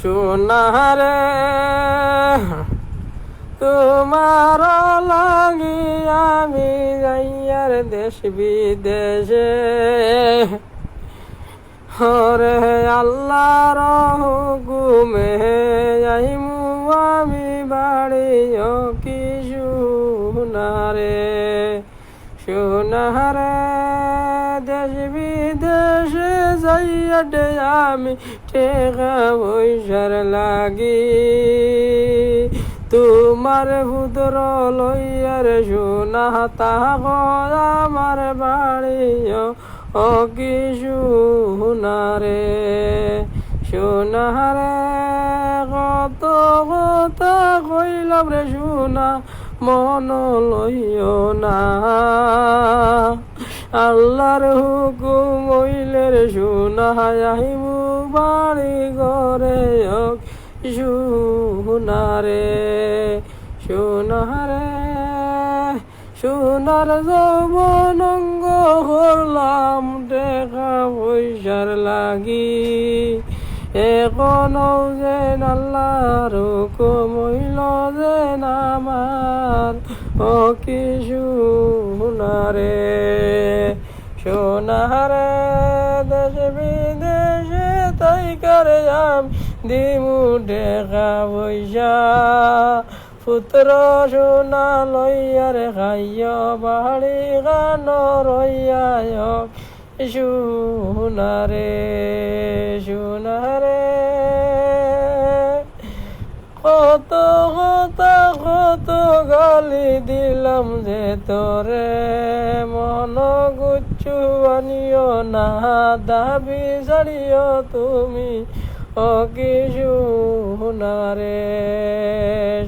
সোনারে, তোমার লাগি আমি যাইয়ার দেশ বিদেশে। হরে আল্লাহর হুকুমে যাইমু আমি বাড়ি ও কি সোনারে সোনারে দেশ আমি টেকা পয়সার লাগি তোমার পুত্র লইয়ার সোনা তাহ আমার বাড়ি ও কি সোনারে সোনারে কত কথা কইলাম রে সোনা মন লইও না আল্লাহর হুকুম হইলের সোনা আহিমু বাড়ি ঘরে সোনারে সোনারে সোনার যৌবনঙ্গ করলাম, দেখা পয়সার লাগি। এখন যেন আল্লাহর কমইল যেন আমার, ও কি সোনারে তাই যাম, দিমু পুত্র সোনা লইয়ার খাইয় বাড়ি গান রইয়ায়। সোনারে সোনারে কত কত কত গালি দিলাম যে তোরে, মন গুচ্ছু আনিও না দাবি ছাড়িও তুমি ও কি সোনারে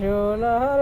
সোনারে।